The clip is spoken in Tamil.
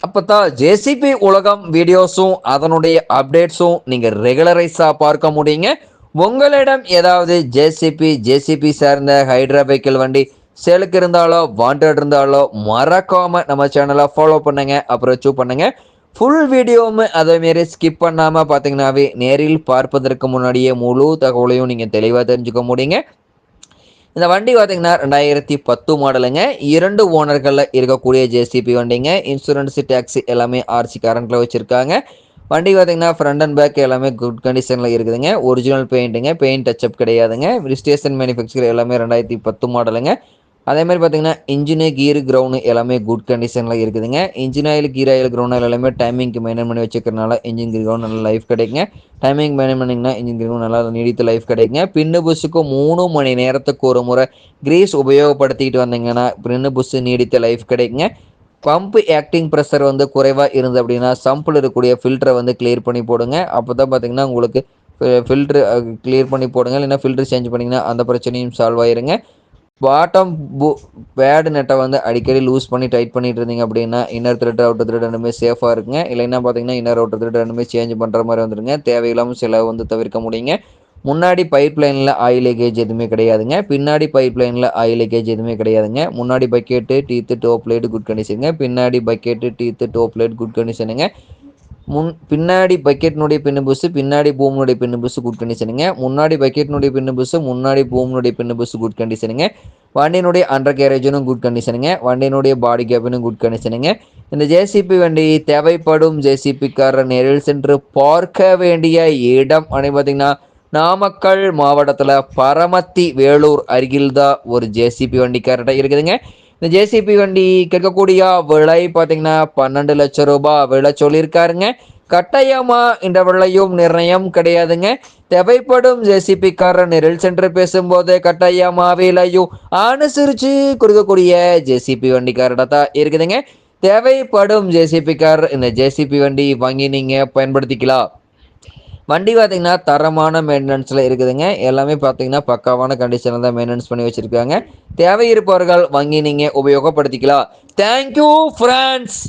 அப்போ தான் ஜேசிபி உலகம் வீடியோஸும் அதனுடைய அப்டேட்ஸும் நீங்கள் ரெகுலரைஸாக பார்க்க முடியுங்க. உங்களிடம் ஏதாவது ஜேசிபி ஜேசிபி சார்ந்த ஹைட்ரா வெஹிக்கிள் வண்டி சேலுக்கு இருந்தாலோ வாண்டட் இருந்தாலோ மறக்காமல் நம்ம சேனலை ஃபாலோ பண்ணுங்க அப்புறம் சூ பண்ணுங்க ஃபுல் வீடியோவும் அதேமாரி ஸ்கிப் பண்ணாமல் பார்த்தீங்கன்னாவே நேரில் பார்ப்பதற்கு முன்னாடியே முழு தகவலையும் நீங்கள் தெளிவாக தெரிஞ்சுக்க முடியுங்க. இந்த வண்டி பார்த்தீங்கன்னா ரெண்டாயிரத்தி பத்து மாடலுங்க இரண்டு ஓனர்களில் இருக்கக்கூடிய ஜேசிபி வண்டிங்க. இன்சூரன்ஸ் டேக்ஸி எல்லாமே ஆர்சி கரண்ட்டில் வச்சுருக்காங்க. வண்டி பார்த்தீங்கன்னா ஃப்ரண்ட் அண்ட் பேக் எல்லாமே குட் கண்டிஷனில் இருக்குதுங்க. ஒரிஜினல் பெயிண்ட்டுங்க பெயிண்ட் டச்சப் கிடையாதுங்க. ரிஜிஸ்ட்ரேஷன் மேனுஃபேக்சர் எல்லாமே ரெண்டாயிரத்தி பத்து மாடலுங்க அதே மாதிரி பார்த்தீங்கன்னா இன்ஜினு கீர் கிரவுண்டு எல்லாமே குட் கண்டிஷனில் இருக்குதுங்க. Engine oil gear oil crown எல்லாமே டைமிங்க்கு மெயின்டைன் பண்ணி வச்சுக்கிறனால இன்ஜின் கீர் கிரவுண்ட் நல்லா லைஃப் கிடைக்குங்க. டைமிங் மெயின்டைன் பண்ணிங்கன்னா இன்ஜின் கீர் கிரவுண்ட் நல்லா நீடித்த லைஃப் கிடைக்குங்க. பின்னு புஷ்ஷுக்கு மூணு மணி நேரத்துக்கு ஒரு முறை கிரீஸ் உபயோகப்படுத்திக்கிட்டு வந்தீங்கன்னா பின்னு புஷ் நீடித்த லைஃப் கிடைக்குங்க. பம்ப் ஆக்டிங் ப்ரெஷர் வந்து குறைவாக இருந்து அப்படின்னா சம்பில் இருக்கக்கூடிய ஃபில்டரை வந்து கிளியர் பண்ணி போடுங்க. அப்போ தான் பார்த்தீங்கன்னா உங்களுக்கு ஃபில்ட்ரு கிளியர் பண்ணி போடுங்க. இல்லைன்னா ஃபில்ட்ரு சேஞ்ச் பண்ணிங்கன்னா அந்த பிரச்சனையும் சால்வ் ஆயிருங்க. பாட்டம் பு பேடு நெட்டை வந்து அடிக்கடி லூஸ் பண்ணி டைட் பண்ணிட்டு இருந்தீங்க அப்படின்னா இன்னர் த்ரெட் அவுட்டர் த்ரெட் ரெண்டுமே சேஃபாக இருக்குங்க இல்லைன்னா பார்த்தீங்கன்னா இன்னர் அவுட்டர் த்ரெட் ரெண்டுமே சேஞ்ச் பண்ணுற மாதிரி வந்துருங்க. தேவையில்லாமல் செலவு வந்து தவிர்க்க முடியுங்க. முன்னாடி பைப் லைனில் ஆயில் லீக்கேஜ் எதுவுமே கிடையாதுங்க. பின்னாடி பைப் லைனில் ஆயில் லீக்கேஜ் எதுவுமே கிடையாதுங்க. முன்னாடி bucket teeth top light good கண்டிஷனுங்க பின்னாடி bucket teeth top light good கண்டிஷனுங்க முன் பின்னாடி பக்கெட்னுடைய பின்னு புஸ்ஸு பின்னாடி பூமினுடைய பின்னு புஸ்ஸு குட் கண்டிஷனுங்க முன்னாடி பக்கெட்னுடைய பின்னு புஸ்ஸு முன்னாடி பூமினுடைய பின்னு புஸ்ஸு குட் கண்டிஷனுங்க வண்டியினுடைய அண்டர் கேரேஜனும் குட் கண்டிஷனுங்க வண்டியினுடைய பாடி கேபினும் குட் கண்டிஷனுங்க இந்த ஜேசிபி வண்டி தேவைப்படும் ஜேசிபிக்காரர் நேரில் சென்று பார்க்க வேண்டிய இடம் அப்படின்னு பார்த்தீங்கன்னா நாமக்கல் மாவட்டத்தில் பரமத்தி வேலூர் அருகில் தான் ஒரு ஜேசிபி வண்டி இருக்குதுங்க. இந்த ஜேசிபி வண்டி கேட்கக்கூடிய விலை பார்த்தீங்கன்னா பன்னெண்டு லட்சம் ரூபாய் விலை சொல்லியிருக்காருங்க. கட்டாயமா இந்த விலையும் நிர்ணயம் கிடையாதுங்க. தேவைப்படும் ஜேசிபி காரர் நேரில் சென்று பேசும்போது கட்டாயமா விலையும் அனுசரித்து கொடுக்கக்கூடிய ஜேசிபி வண்டிக்காரட தான் இருக்குதுங்க. தேவைப்படும் ஜேசிபி கார் இந்த ஜேசிபி வண்டி வாங்கி நீங்கள் பயன்படுத்திக்கலாம். வண்டி பார்த்தீங்கன்னா தரமான மெயின்டெனன்ஸில் இருக்குதுங்க. எல்லாமே பார்த்தீங்கன்னா பக்காவான கண்டிஷனில் தான் மெயின்டெனன்ஸ் பண்ணி வச்சுருக்காங்க. தேவை இருப்பவர்கள் வாங்கி நீங்கள் உபயோகப்படுத்திக்கலாம். Thank you friends